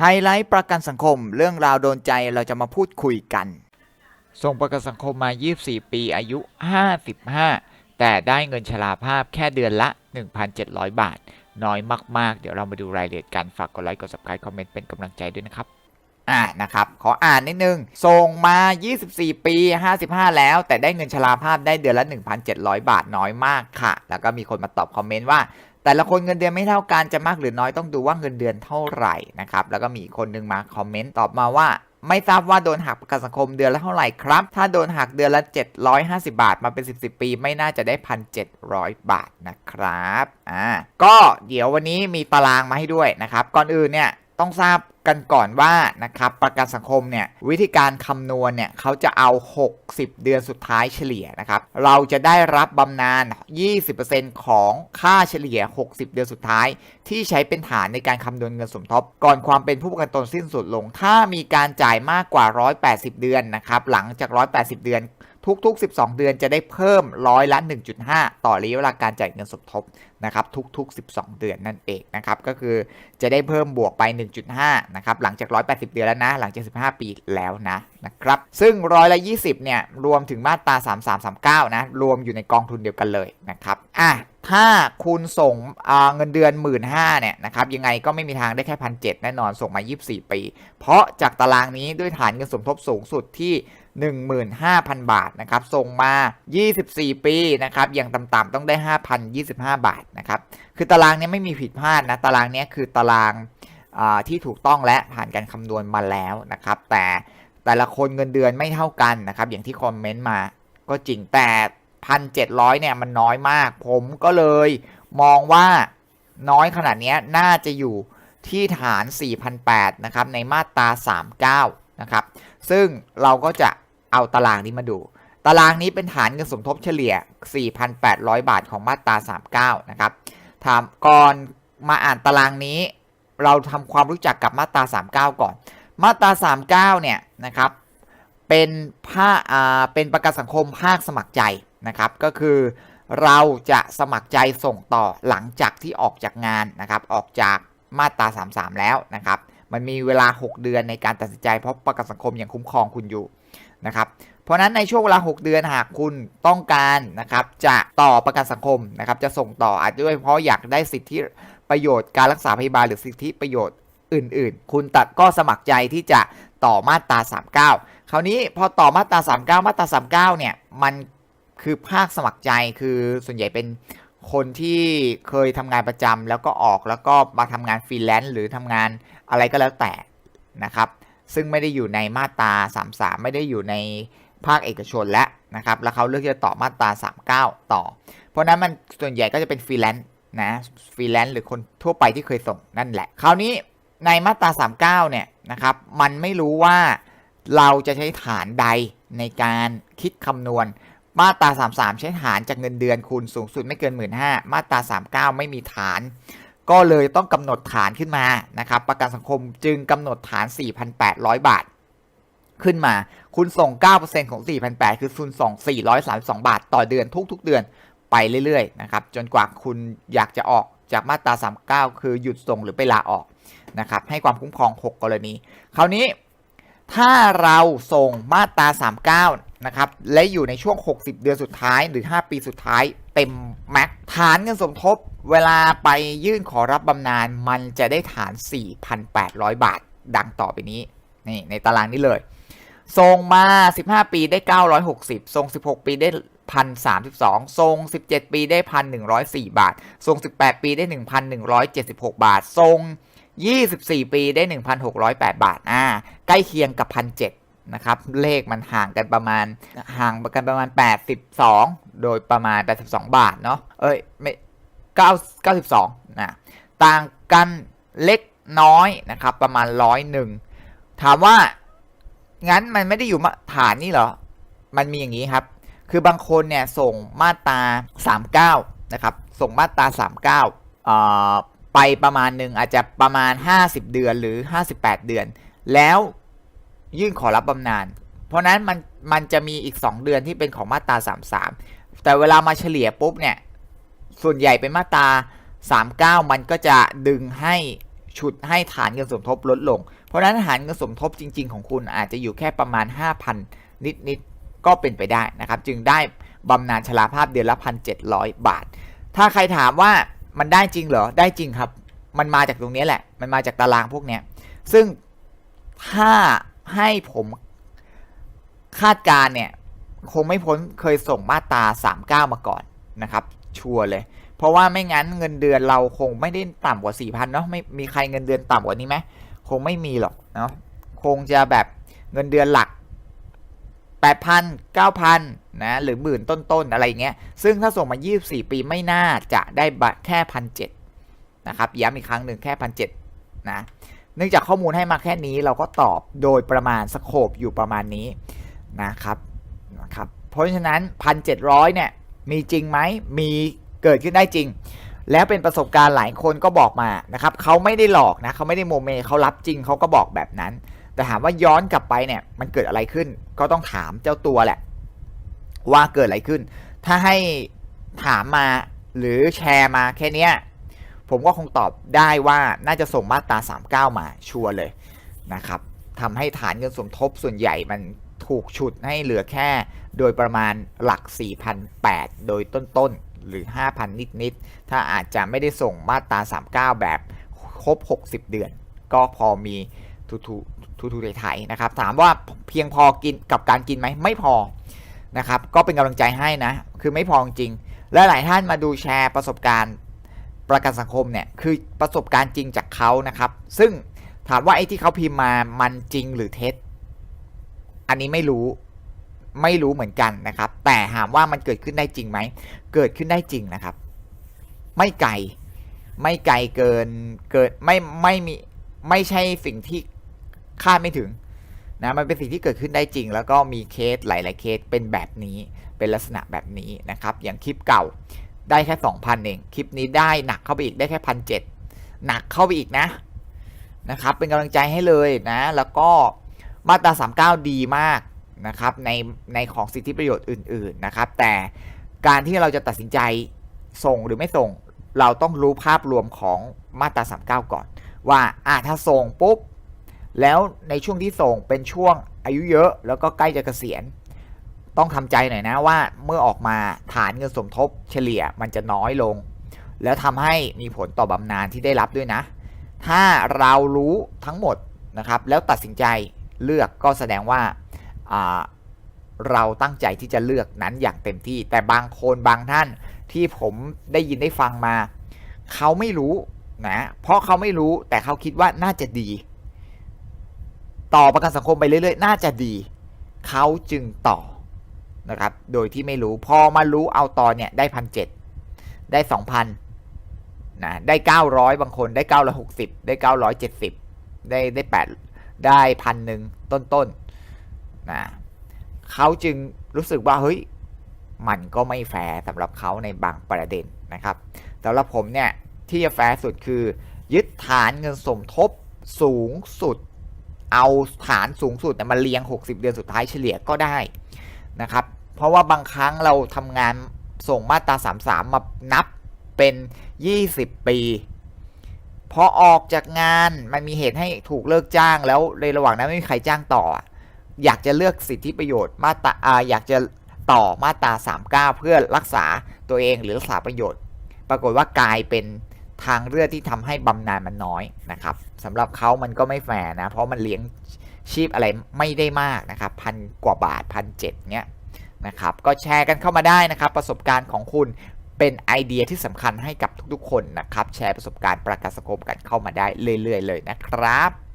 ไฮไลท์ประกันสังคม เรื่องราวโดนใจเราจะมาพูดคุยกัน ส่งประกันสังคมมา 24 ปีอายุ 55 แต่ได้เงินชราภาพแค่เดือนละ 1,700 บาท น้อยมาก ๆ เดี๋ยวเรามาดูรายละเอียดกัน ฝากกดไลค์ กด subscribe คอมเมนต์เป็นกำลังใจด้วยนะครับ อ่านะครับ ขออ่านนิดนึง ส่งมา 24 ปี 55 แล้ว แต่ได้เงินชราภาพได้เดือนละ 1,700 บาทน้อยมากค่ะ แล้วก็มีคนมาตอบคอมเมนต์ว่า แต่ละคนเงินเดือนไม่เท่ากันจะมากหรือน้อยต้องดูว่าเงินเดือนเท่าไหร่นะครับแล้วก็มีคนนึงมาคอมเมนต์ตอบมาว่าไม่ทราบว่าโดนหักประกันสังคมเดือนละเท่าไหร่ครับ ถ้าโดนหักเดือนละ 750 บาทมาเป็น 10 10 ปี ไม่น่าจะได้ 1,700 บาทนะครับ อ่า ก็เดี๋ยววันนี้มีตารางมาให้ด้วยนะครับ ก่อนอื่นเนี่ย ต้องทราบกันก่อนว่านะครับประกันสังคมเนี่ยวิธีการคำนวณเนี่ยเขาจะเอา 60 เดือนสุดท้ายเฉลี่ยนะครับเราจะได้รับบำนาญ 20%ของค่าเฉลี่ย 60 เดือนสุดท้าย ที่ใช้เป็นฐานในการคำนวณเงินสมทบ ก่อนความเป็นผู้ประกันตนสิ้นสุดลง ถ้ามีการจ่ายมากกว่า 180 เดือนนะครับหลังจาก 180 เดือน ทุกๆ 12 เดือนจะได้เพิ่มร้อยละ1.5 ต่อระยะเวลาการจ่ายเงินสมทบนะครับทุกๆ 12 เดือนนั่นเองนะครับก็คือจะได้เพิ่มบวกไป 1.5นะครับหลังจาก 180 เดือนแล้วนะ หลังจาก 15 ปีแล้วนะนะครับซึ่งร้อยละ20เนี่ยรวมถึงมาตรา 3339 นะ รวมอยู่ในกองทุนเดียวกันเลยนะครับอะถ้าคุณส่งเงินเดือน 1 5ื่นเนี่ยนะครับยังไงก็ไม่มีทางได้แค่พันเแน่นอนส่งมา 24 ปี เพราะจากตารางนี้ด้วยฐานเงินสมทบสูงสุดที่15,000 บาทนะครับส่งมา 24 ปีนะครับอย่างต่ำๆต้องได้ 5,025 บาทนะครับคือตารางนี้ไม่มีผิดพลาดนะตารางนี้คือตารางที่ถูกต้องและผ่านการคำนวณมาแล้วนะครับแต่แต่ละคนเงินเดือนไม่เท่ากันนะครับอย่างที่คอมเมนต์มาก็จริงแต่ 1,700เนี่ยมันน้อยมาก ผมก็เลยมองว่าน้อยขนาดนี้น่าจะอยู่ที่ฐาน 4,800นะครับในมาตรา 39 นะครับ ซึ่งเราก็จะเอาตารางนี้มาดู ตารางนี้เป็นฐานเงินสมทบเฉลี่ย 4,800 บาทของมาตรา 39 นะครับถามก่อนมาอ่านตารางนี้ เราทำความรู้จักกับมาตรา 39 ก่อน มาตรา 39 เนี่ยนะครับเป็นภาคอ่าเป็นประกันสังคมภาคสมัครใจนะครับ ก็คือเราจะสมัครใจส่งต่อหลังจากที่ออกจากงานนะครับ ออกจากมาตรา 33 แล้วนะครับ มันมีเวลา 6 เดือนในการตัดสินใจเพราะประกันสังคมยังคุ้มครองคุณอยู่นะครับเพราะฉะนั้นในช่วงเวลา 6 เดือนหากคุณต้องการนะครับจะต่อประกันสังคมนะครับจะส่งต่ออาจจะด้วยเพราะอยากได้สิทธิประโยชน์การรักษาพยาบาลหรือสิทธิประโยชน์อื่น ๆ คุณตัดก็สมัครใจที่จะต่อมาตรา 39 คราวนี้พอต่อมาตรา 39 มาตรา 39 เนี่ยมันคือภาคสมัครใจคือส่วนใหญ่เป็น คนที่เคยทำงานประจำแล้วก็ออกแล้วก็มาทำงานฟรีแลนซ์หรือทำงานอะไรก็แล้วแต่นะครับ ซึ่งไม่ได้อยู่ในมาตรา 33 ไม่ได้อยู่ในภาคเอกชนแล้วนะครับ แล้วเขาเลือกที่จะต่อมาตรา 39 ต่อ เพราะนั้นมันส่วนใหญ่ก็จะเป็นฟรีแลนซ์นะฟรีแลนซ์หรือคนทั่วไปที่เคยส่งนั่นแหละ คราวนี้ในมาตรา 39 เนี่ยนะครับ มันไม่รู้ว่าเราจะใช้ฐานใดในการคิดคำนวณ มาตรา 33 ใช้ฐานจากเงินเดือนคุณสูงสุดไม่เกิน 1 5ื่นมาตรา 39 ไม่มีฐาน ก็เลยต้องกำหนดฐานขึ้นมานะครับประกันสังคมจึงกำหนดฐาน 4,800 บาท ขึ้นมา คุณส่ง 9%ของ 4,800 คือคุณส่ง 432 บาท ต่อเดือนทุกๆเดือนไปเรื่อยๆนะครับจนกว่าคุณอยากจะออกจากมาตรา 39 คือหยุดส่งหรือไปลาออกนะครับให้ความคุ้มครอง 6 กรณี คราวนี้ถ้าเราส่งมาตรา 39 นะครับและอยู่ในช่วง 60 เดือนสุดท้ายหรือ 5 ปีสุดท้ายเต็มแม็กฐานเงินสมทบ เวลาไปยื่นขอรับบำนาญมันจะได้ฐาน 4,800 บาท ดังต่อไปนี้นี่ในตารางนี้เลยส่งมา 15 ปีได้ 960ส่ง16 ปีได้1,032ส่ง17ปีได้1,104บาทส่ง18ปีได้1,176บาทส่ง24ปีได้1,608บาท อ่า ใกล้เคียงกับ1,007น นะครับ เลขมันห่างกันประมาณห่างกันประมาณ 82 โดยประมาณ 82 บาทเนาะเอ้ยไม่9 92นะต่างกันเล็กน้อยนะครับ ประมาณร้อยหนึ่งถามว่างั้นมันไม่ได้อยู่มาฐานนี่เหรอ มันมีอย่างนี้ครับ คือบางคนเนี่ยส่งมาตรา39นะครับ ส่งมาตรา39เอ่อไปประมาณหนึ่งอาจจะประมาณ 50 เดือนหรือ 58 เดือน แล้ว ยื่นขอรับบำนาญเพราะนั้นมันมันจะมีอีก 2 เดือนที่เป็นของมาตรา 33 แต่เวลามาเฉลี่ยปุ๊บเนี่ยส่วนใหญ่เป็นมาตรา 39 มันก็จะดึงให้ฉุดให้ฐานเงินสมทบลดลง เพราะนั้นฐานเงินสมทบจริง ๆ ของคุณอาจจะอยู่แค่ประมาณ 5,000 นิดๆก็เป็นไปได้นะครับ จึงได้บำนาญชราภาพเดือนละ 1,700 บาท ถ้าใครถามว่ามันได้จริงเหรอ ได้จริงครับ มันมาจากตรงนี้แหละ มันมาจากตารางพวกนี้ซึ่งถ้า ให้ผมคาดการเนี่ย คงไม่พ้นเคยส่งมาตรา 39 มาก่อนนะครับ ชัวร์เลย เพราะว่าไม่งั้นเงินเดือนเราคงไม่ได้ต่ำกว่า 4,000เนาะไม่มีใครเงินเดือนต่ำกว่านี้ไหมคงไม่มีหรอกเนาะคงจะแบบเงินเดือนหลัก 8,000 9,000นะหรือหมื่นต้นๆอะไรเงี้ยซึ่งถ้าส่งมา 24 ปีไม่น่าจะได้แค่พันเนะครับย้ำอีกครั้งหนึ่งแค่พันเนะ เนื่องจากข้อมูลให้มาแค่นี้เราก็ตอบโดยประมาณสโคบอยู่ประมาณนี้นะครับนะครับเพราะฉะนั้น 1,700 เนี่ยมีจริงไหมมีเกิดขึ้นได้จริง แล้วเป็นประสบการณ์หลายคนก็บอกมานะครับเขาไม่ได้หลอกนะเขาไม่ได้โมเมเขารับจริงเขาก็บอกแบบนั้น แต่ถามว่าย้อนกลับไปเนี่ยมันเกิดอะไรขึ้น ก็ต้องถามเจ้าตัวแหละ ว่าเกิดอะไรขึ้น ถ้าให้ถามมาหรือแชร์มาแค่เนี้ย ผมก็คงตอบได้ว่าน่าจะส่งมาตรา39 มาชัวร์เลยนะครับทำให้ฐานเงินสมทบส่วนใหญ่มันถูกฉุดให้เหลือแค่โดยประมาณหลัก 4,008 โดยต้นๆ หรือ 5,000 นิด ๆ ถ้าอาจจะไม่ได้ส่งมาตรา 39 แบบครบ 60 เดือน ก็พอมีทุทุทุทุไทยนะครับ ถามว่าเพียงพอกินกับการกินไหมไม่พอนะครับ ก็เป็นกำลังใจให้นะ คือไม่พอจริง และหลายท่านมาดูแชร์ประสบการณ์ ประกันสังคมเนี่ยคือประสบการณ์จริงจากเขานะครับ ซึ่งถามว่าไอ้ที่เขาพิมพ์มามันจริงหรือเท็จ อันนี้ไม่รู้ไม่รู้เหมือนกันนะครับ แต่ถามว่ามันเกิดขึ้นได้จริงไหม เกิดขึ้นได้จริงนะครับ ไม่ไกลไม่ไกลเกินเกิดไม่ไม่มีไม่ใช่สิ่งที่คาดไม่ถึงนะมันเป็นสิ่งที่เกิดขึ้นได้จริง แล้วก็มีเคสหลาย ๆ เคสเป็นแบบนี้เป็นลักษณะแบบนี้นะครับ อย่างคลิปเก่า ได้แค่ 2,000 เอง คลิปนี้ได้หนักเข้าไปอีกได้แค่พันเหนักเข้าไปอีกนะนะครับ เป็นกำลังใจให้เลยนะ แล้วก็มาตรา 39 ดีมากนะครับในในของสิทธิประโยชน์อื่น ๆนะครับ แต่การที่เราจะตัดสินใจส่งหรือไม่ส่ง เราต้องรู้ภาพรวมของมาตรา 39 ก่อน ว่าอ่าถ้าส่งปุ๊บ แล้วในช่วงที่ส่งเป็นช่วงอายุเยอะ แล้วก็ใกล้จะเกษียณ ต้องทำใจหน่อยนะว่าเมื่อออกมาฐานเงินสมทบเฉลี่ยมันจะน้อยลง แล้วทำให้มีผลต่อบำนาญที่ได้รับด้วยนะ ถ้าเรารู้ทั้งหมดนะครับ แล้วตัดสินใจเลือกก็แสดงว่าเราตั้งใจที่จะเลือกนั้นอย่างเต็มที่ แต่บางคนบางท่านที่ผมได้ยินได้ฟังมา เขาไม่รู้นะ เพราะเขาไม่รู้แต่เขาคิดว่าน่าจะดี ต่อประกันสังคมไปเรื่อยๆ น่าจะดี เขาจึงต่อ นะครับ โดยที่ไม่รู้ พอมารู้เอาตอนเนี่ยได้พันเจ็ดได้สองพันนะได้เก้าร้อยบางคนได้เก้าร้อยหกสิบได้เก้าร้อยเจ็ดสิบได้ได้แปดได้พันหนึ่งต้นๆนนะเขาจึงรู้สึกว่าเฮ้ยมันก็ไม่แฟร์สำหรับเขาในบางประเด็นนะครับสำหรับผมเนี่ยที่จะแฟร์สุดคือ ยึดฐานเงินสมทบสูงสุด เอาฐานสูงสุดมาเลี้ยง 60 เดือนสุดท้ายเฉลี่ยก็ได้นะครับ เพราะว่าบางครั้งเราทำงานส่งมาตรา 33 มานับเป็น 20 ปี พอออกจากงานมันมีเหตุให้ถูกเลิกจ้างแล้วในระหว่างนั้นไม่มีใครจ้างต่อ อยากจะเลือกสิทธิประโยชน์มาตราอยากจะต่อมาตรา 39 เพื่อรักษาตัวเองหรือรักษาประโยชน์ ปรากฏว่ากลายเป็นทางเลือกที่ทำให้บำนาญมันน้อยนะครับสำหรับเขามันก็ไม่แฟร์นะ เพราะมันเลี้ยงชีพอะไรไม่ได้มากนะครับพันกว่าบาทพันเจ็ดเนี้ย นะครับ ก็แชร์กันเข้ามาได้นะครับ ประสบการณ์ของคุณเป็นไอเดียที่สำคัญให้กับทุกๆ คนนะครับ แชร์ประสบการณ์ประกาศสกมกันเข้ามาได้เรื่อยๆเลยนะครับ